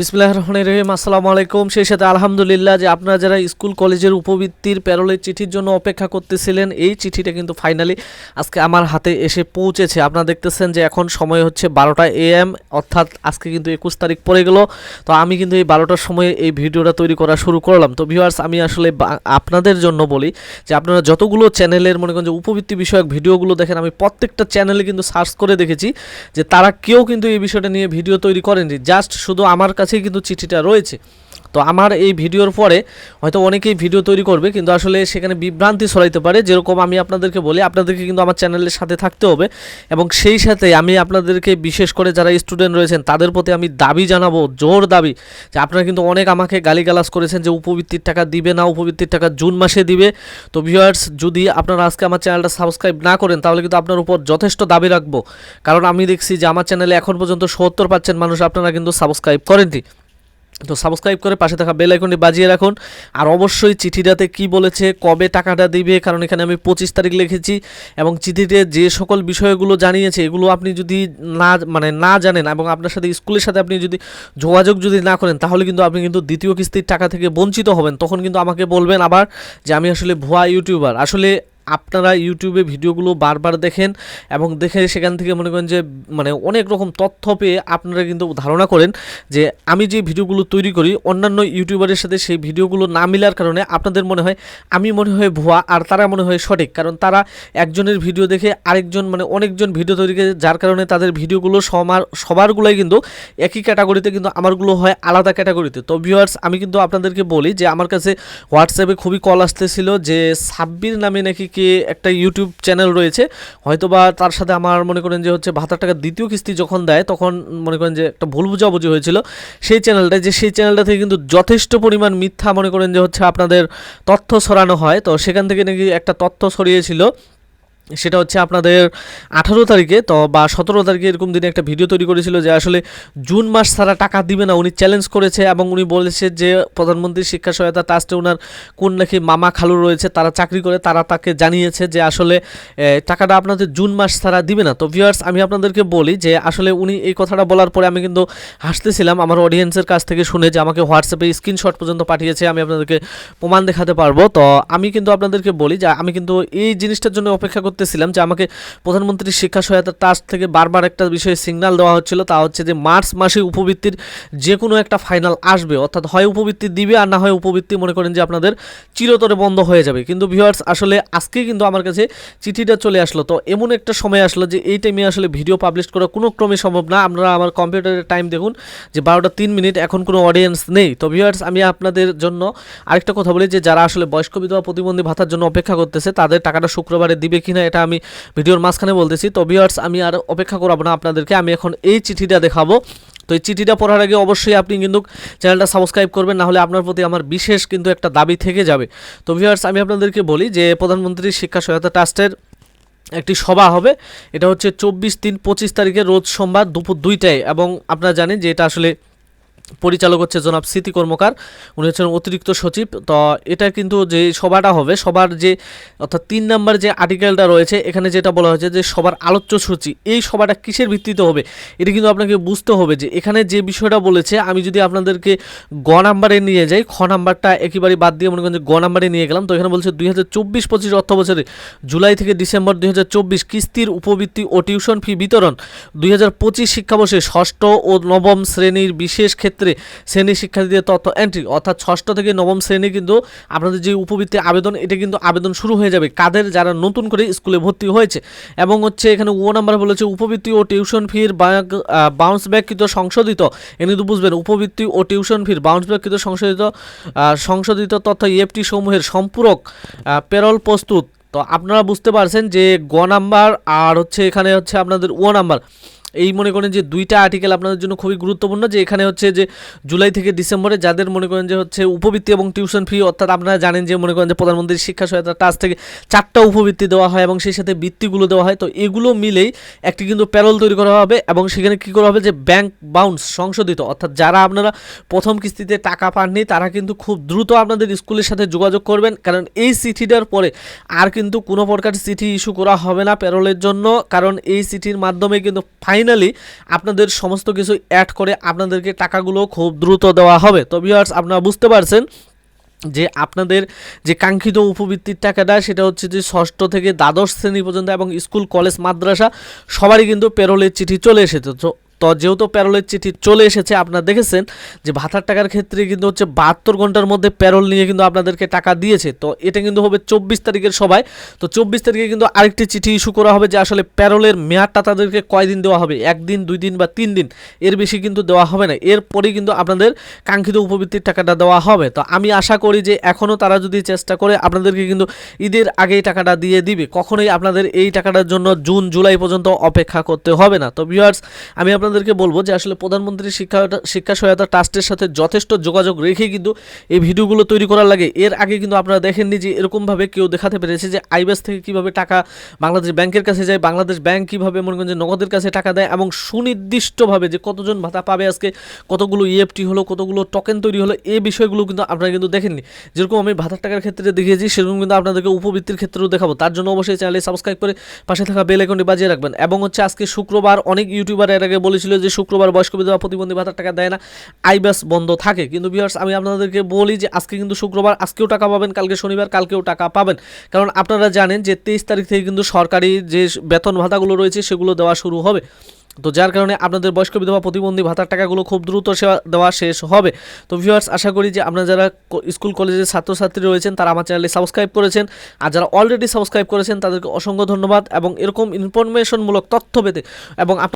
বিসমিল্লাহ রহমান রহিম। আসসালামু আলাইকুম। সেই সাথে আলহামদুলিল্লাহ যে আপনারা যারা স্কুল, কলেজের উপবৃত্তির প্যারোলের চিঠির জন্য অপেক্ষা করতেছিলেন, এই চিঠিটা কিন্তু ফাইনালি আজকে আমার হাতে এসে পৌঁছেছে। আপনারা দেখতেছেন যে এখন সময় হচ্ছে বারোটা এএম অর্থাৎ আজকে কিন্তু একুশ তারিখ পড়ে গেল। তো আমি কিন্তু এই বারোটার সময় এই ভিডিওটা তৈরি করা শুরু করলাম। তো ভিউয়ার্স আমি আসলে আপনাদের জন্য বলি যে আপনারা যতগুলো চ্যানেলের মনে করেন যে উপবৃত্তি বিষয়ক ভিডিওগুলো দেখেন, আমি প্রত্যেকটা চ্যানেলে কিন্তু সার্চ করে দেখেছি যে তারা কেউ কিন্তু এই বিষয়টা নিয়ে ভিডিও তৈরি করেনি জাস্ট শুধু আমার কাছেই কিন্তু চিঠিটা রয়েছে। তো আমার এই ভিডিওর পরে হয়তো অনেকেই ভিডিও তৈরি করবে, কিন্তু আসলে সেখানে বিভ্রান্তি ছড়াইতে পারে। যেরকম আমি আপনাদেরকে বলি, আপনাদেরকে কিন্তু আমার চ্যানেলের সাথে থাকতে হবে এবং সেই সাথে আমি আপনাদেরকে বিশেষ করে যারা স্টুডেন্ট রয়েছেন, তাদের প্রতি আমি দাবি জানাব, জোর দাবি যে আপনারা কিন্তু অনেক আমাকে গালিগালাজ করেছেন যে উপবৃত্তির টাকা দিবে না, উপবৃত্তির টাকা জুন মাসে দিবে। তো ভিউয়ার্স যদি আপনারা আজকে আমার চ্যানেলটা সাবস্ক্রাইব না করেন, তাহলে কিন্তু আপনার উপর যথেষ্ট দাবি রাখব। কারণ আমি দেখছি যে আমার চ্যানেলে এখন পর্যন্ত সত্তর পার্সেন্ট মানুষ আপনারা কিন্তু সাবস্ক্রাইব করেননি। তো সাবস্ক্রাইব করে পাশে থাকা বেল আইকনটি বাজিয়ে রাখুন। আর অবশ্যই চিঠিটাতে কি বলেছে, কবে টাকাটা দিবে, কারণ এখানে আমি পঁচিশ তারিখ লিখেছি এবং চিঠিতে যে সকল বিষয়গুলো জানিয়েছে, এগুলো আপনি যদি না মানে না জানেন এবং আপনার সাথে স্কুলের সাথে আপনি যদি যোগাযোগ যদি না করেন, তাহলে কিন্তু আপনি কিন্তু দ্বিতীয় কিস্তির টাকা থেকে বঞ্চিত হবেন। তখন কিন্তু আমাকে বলবেন আবার যে আমি আসলে ভুয়া ইউটিউবার আসলে আপনারা ইউটিউবে ভিডিওগুলো বারবার দেখেন এবং দেখে সেখান থেকে মনে করেন যে মানে অনেক রকম তথ্য পেয়ে আপনারা কিন্তু ধারণা করেন যে, আমি যে ভিডিওগুলো তৈরি করি, অন্যান্য ইউটিউবারের সাথে সেই ভিডিওগুলো না মিলার কারণে আপনাদের মনে হয় আমি মনে হয় ভুয়া আর তারা মনে হয় সঠিক। কারণ তারা একজনের ভিডিও দেখে আরেকজন মানে অনেকজন ভিডিও তৈরি করে, যার কারণে তাদের ভিডিওগুলো সমার, সবারগুলোই কিন্তু একই ক্যাটাগরিতে কিন্তু আমারগুলো হয় আলাদা ক্যাটাগরিতে। তো ভিউয়ার্স আমি কিন্তু আপনাদেরকে বলি যে, আমার কাছে হোয়াটসঅ্যাপে খুবই কল আসতেছিল যে, সাব্বির নামে নাকি কে একটা ইউটিউব চ্যানেল রয়েছে হয়তো বা তার সাথে আমার মনে করেন যে হচ্ছে ভাতার টাকা দ্বিতীয় কিস্তি যখন দেয়, তখন মনে করেন যে একটা ভুল বুঝাবুঝি হয়েছিল। সেই চ্যানেলটা যে সেই চ্যানেলটা থেকে কিন্তু যথেষ্ট পরিমাণ মিথ্যা মনে করেন যে হচ্ছে আপনাদের তথ্য ছড়ানো হয়। তো সেখান থেকে নাকি একটা তথ্য ছড়িয়েছিল। সেটা হচ্ছে আপনাদের আঠারো তারিখে, তো বা সতেরো তারিখে এরকম দিনে একটা ভিডিও তৈরি করেছিল যে আসলে জুন মাস ছাড়া টাকা দিবে না, উনি চ্যালেঞ্জ করেছে এবং উনি বলেছে যে প্রধানমন্ত্রী শিক্ষা সহায়তা ট্রাস্টে ওনার কোন নাকি মামা খালু রয়েছে, তারা চাকরি করে, তারা তাকে জানিয়েছে যে আসলে টাকাটা আপনাদের জুন মাস ছাড়া দিবে না। তো ভিউয়ার্স আমি আপনাদেরকে বলি যে আসলে উনি এই কথাটা বলার পরে আমি কিন্তু হাসতেছিলাম, আমার অডিয়েন্সের কাছ থেকে শুনে যে আমাকে হোয়াটসঅ্যাপে স্ক্রিনশট পর্যন্ত পাঠিয়েছে, আমি আপনাদেরকে প্রমাণ দেখাতে পারব। তো আমি কিন্তু আপনাদেরকে বলি যে আমি কিন্তু এই জিনিসটার জন্য অপেক্ষা করতেছিলাম যে আমাকে প্রধানমন্ত্রী শিক্ষা সহায়তা ট্রাস্ট থেকে বারবার একটা বিষয়ে সিগন্যাল দেওয়া হচ্ছিল, তা হচ্ছে যে মার্চ মাসে উপবৃত্তির যে কোনো একটা ফাইনাল আসবে, অর্থাৎ হয় উপবৃত্তি দিবে আর না হয় উপবৃত্তি মনে করেন যে আপনাদের চিরতরে বন্ধ হয়ে যাবে। কিন্তু ভিউয়ার্স আসলে আজকে কিন্তু আমার কাছে চিঠিটা চলে আসলো। তো এমন একটা সময় আসলো যে এই টাইমে আসলে ভিডিও পাবলিশ করা কোনো ক্রমে সম্ভব না। আপনারা আমার কম্পিউটারের টাইম দেখুন যে বারোটা তিন মিনিট এখন কোনো অডিয়েন্স নেই। তো ভিউয়ার্স আমি আপনাদের জন্য আরেকটা কথা বলি যে যারা আসলে বয়স্ক বিধবা প্রতিবন্ধী ভাতার জন্য অপেক্ষা করতেছে, তাদের টাকাটা শুক্রবারে দিবে কিনা এটা আমি ভিডিওর মাঝখানে বলতেছি। তো ভিউয়ার্স আমি আর অপেক্ষা করাবো না আপনাদেরকে। আমি এখন এই চিঠিটা দেখাবো। তো এই চিঠিটা পড়ার আগে অবশ্যই আপনি কিন্তু চ্যানেলটা সাবস্ক্রাইব করবেন না হলে আপনার প্রতি আমার বিশেষ কিন্তু একটা দাবি থেকে যাবে। তো ভিউয়ার্স আমি আপনাদেরকে বলি যে, প্রধানমন্ত্রী শিক্ষা সহায়তা ট্রাস্টের একটি সভা হবে। এটা হচ্ছে চব্বিশ তিন পঁচিশ তারিখে রোজ সোমবার দুপুর দুইটায়। এবং আপনারা জানেন যে এটা আসলে পরিচালক হচ্ছে জনাব স্মৃতি কর্মকার। উনি হচ্ছেন অতিরিক্ত সচিব। তো এটা কিন্তু যে সভাটা হবে, সবার যে, অর্থাৎ তিন নাম্বার যে আর্টিকেলটা রয়েছে, এখানে যেটা বলা হয়েছে যে সবার আলোচ্য সূচি, এই সভাটা কিসের ভিত্তিতে হবে? এটা কিন্তু আপনাকে বুঝতে হবে যে এখানে যে বিষয়টা বলেছে, আমি যদি আপনাদেরকে গ নাম্বারে নিয়ে যাই, খ নাম্বারটা একেবারে বাদ দিয়ে মনে করেন যে গ নাম্বারে নিয়ে গেলাম, তো এখানে বলছে দুই হাজার চব্বিশ পঁচিশ অর্থ বছরে জুলাই থেকে ডিসেম্বর দুই হাজার চব্বিশ কিস্তির উপবৃত্তি ও টিউশন ফি বিতরণ, দুই হাজার পঁচিশ শিক্ষাবর্ষে ষষ্ঠ ও নবম শ্রেণির বিশেষ ক্ষেত্রে শ্রেণি শিক্ষার্থীদের তথ্য এন্ট্রি অর্থাৎ ষষ্ঠ থেকে নবম শ্রেণি কিন্তু আপনাদের যে উপবৃত্তি আবেদন, এটা কিন্তু আবেদন শুরু হয়ে যাবে কাদের যারা নতুন করে স্কুলে ভর্তি হয়েছে। এবং হচ্ছে এখানে ও নাম্বার বলেছে উপবৃত্তি ও টিউশন ফির বাউন্স ব্যাককৃত সংশোধিত। এ কিন্তু বুঝবেন, উপবৃত্তি ও টিউশন ফির বাউন্স ব্যাককৃত সংশোধিত সংশোধিত তথ্য ইএফটি সমূহের সম্পূরক পেরল প্রস্তুত। তো আপনারা বুঝতে পারছেন যে গ নাম্বার আর হচ্ছে এখানে হচ্ছে আপনাদের ও নাম্বার। এই মনে করেন যে দুইটা আর্টিকেল আপনাদের জন্য খুবই গুরুত্বপূর্ণ, যে এখানে হচ্ছে যে জুলাই থেকে ডিসেম্বরে যাদের মনে করেন যে হচ্ছে উপবৃত্তি এবং টিউশন ফি অর্থাৎ আপনারা জানেন যে মনে করেন যে প্রধানমন্ত্রীর শিক্ষা সহায়তা ট্রাস্ট থেকে চারটা উপবৃত্তি দেওয়া হয় এবং সেই সাথে বৃত্তিগুলো দেওয়া হয়। তো এগুলো মিলেই একটি কিন্তু প্যারোল তৈরি করা হবে এবং সেখানে কী করা হবে যে ব্যাংক বাউন্স সংশোধিত, অর্থাৎ যারা আপনারা প্রথম কিস্তিতে টাকা পাননি তারা কিন্তু খুব দ্রুত আপনাদের স্কুলের সাথে যোগাযোগ করবেন। কারণ এই চিঠিটার পরে আর কিন্তু কোনো প্রকার চিঠি ইস্যু করা হবে না প্যারোলের জন্য, কারণ এই চিঠির মাধ্যমে কিন্তু ফাইন ফাইনালি আপনাদের সমস্ত কিছু অ্যাড করে আপনাদেরকে টাকাগুলো খুব দ্রুত দেওয়া হবে। তো ভিউয়ার্স আপনারা বুঝতে পারছেন যে আপনাদের যে কাঙ্ক্ষিত উপবৃত্তির টাকাটা, সেটা হচ্ছে যে ষষ্ঠ থেকে দ্বাদশ শ্রেণি পর্যন্ত এবং স্কুল, কলেজ, মাদ্রাসা, সবারই কিন্তু পেরোলের চিঠি চলে এসেছে। তো তো যেহেতু প্যারোলের চিঠি চলে এসেছে, আপনারা দেখেছেন যে ভাতার টাকার ক্ষেত্রে কিন্তু হচ্ছে বাহাত্তর ঘণ্টার মধ্যে প্যারোল নিয়ে কিন্তু আপনাদেরকে টাকা দিয়েছে। তো এটা কিন্তু হবে চব্বিশ তারিখের সবাই তো চব্বিশ তারিখে কিন্তু আরেকটি চিঠি ইস্যু করা হবে যে আসলে প্যারোলের মেয়াদটা তাদেরকে কয়দিন দেওয়া হবে? একদিন, দুই দিন বা তিন দিন? এর বেশি কিন্তু দেওয়া হবে না। এরপরেই কিন্তু আপনাদের কাঙ্ক্ষিত উপবৃত্তির টাকাটা দেওয়া হবে। তো আমি আশা করি যে এখনও তারা যদি চেষ্টা করে, আপনাদেরকে কিন্তু ঈদের আগেই টাকাটা দিয়ে দিবে। কখনোই আপনাদের এই টাকাটার জন্য জুন, জুলাই পর্যন্ত অপেক্ষা করতে হবে না। তো ভিউয়ার্স আমি আপনাদেরকে বলব যে আসলে প্রধানমন্ত্রী শিক্ষা শিক্ষা সহায়তা ট্রাস্টের সাথে যথেষ্ট যোগাযোগ রেখে কিন্তু এই ভিডিওগুলো তৈরি করার লাগে। এর আগে কিন্তু আপনারা দেখেননি যে এরকমভাবে কেউ দেখাতে পেরেছে যে আইবেস থেকে কীভাবে টাকা বাংলাদেশ ব্যাংকের কাছে যায়, বাংলাদেশ ব্যাংক কীভাবে মনে করেন যে নগদের কাছে টাকা দেয় এবং সুনির্দিষ্টভাবে যে কতজন ভাতা পাবে আজকে, কতগুলো ইএফটি হলো, কতগুলো টোকেন তৈরি হলো এই বিষয়গুলো কিন্তু আপনারা কিন্তু দেখেননি। যেরকম আমি ভাতার টাকার ক্ষেত্রে দেখিয়েছি, সেরকম কিন্তু আপনাদেরকে উপবৃত্তির ক্ষেত্রেও দেখাবো। তার জন্য অবশ্যই চ্যানেলে সাবস্ক্রাইব করে পাশে থাকা বেল আইকনটি বাজিয়ে রাখবেন। এবং হচ্ছে আজকে শুক্রবার অনেক ইউটিউবার এর আগে বলেছিল যে শুক্রবার বয়স্ক বিধবা প্রতিবন্ধী ভাতার টাকা দেয় না। আইবাস বন্ধ থাকে। কিন্তু ভিউয়ার্স আমি আপনাদেরকে বলি যে আজকে কিন্তু শুক্রবার, আজকেও টাকা পাবেন, কালকে শনিবার, কালকেও টাকা পাবেন। কারণ আপনারা জানেন যে তেইশ তারিখ থেকে কিন্তু সরকারি যে বেতন ভাতাগুলো রয়েছে, সেগুলো দেওয়া শুরু হবে। তো যার কারণে আপনাদের বয়স্ক বিধবা প্রতিবন্ধী ভাতার টাকাগুলো খুব দ্রুত সেবা- দেওয়া শেষ হবে। তো ভিউয়ার্স আশা করি যে আপনারা যারা স্কুল কলেজের ছাত্রছাত্রী রয়েছেন, তারা আমার চ্যানেলে সাবস্ক্রাইব করেছেন। আর যারা অলরেডি সাবস্ক্রাইব করেছেন, তাদেরকে অসংখ্য ধন্যবাদ। এবং এরকম ইনফরমেশনমূলক তথ্য পেতে এবং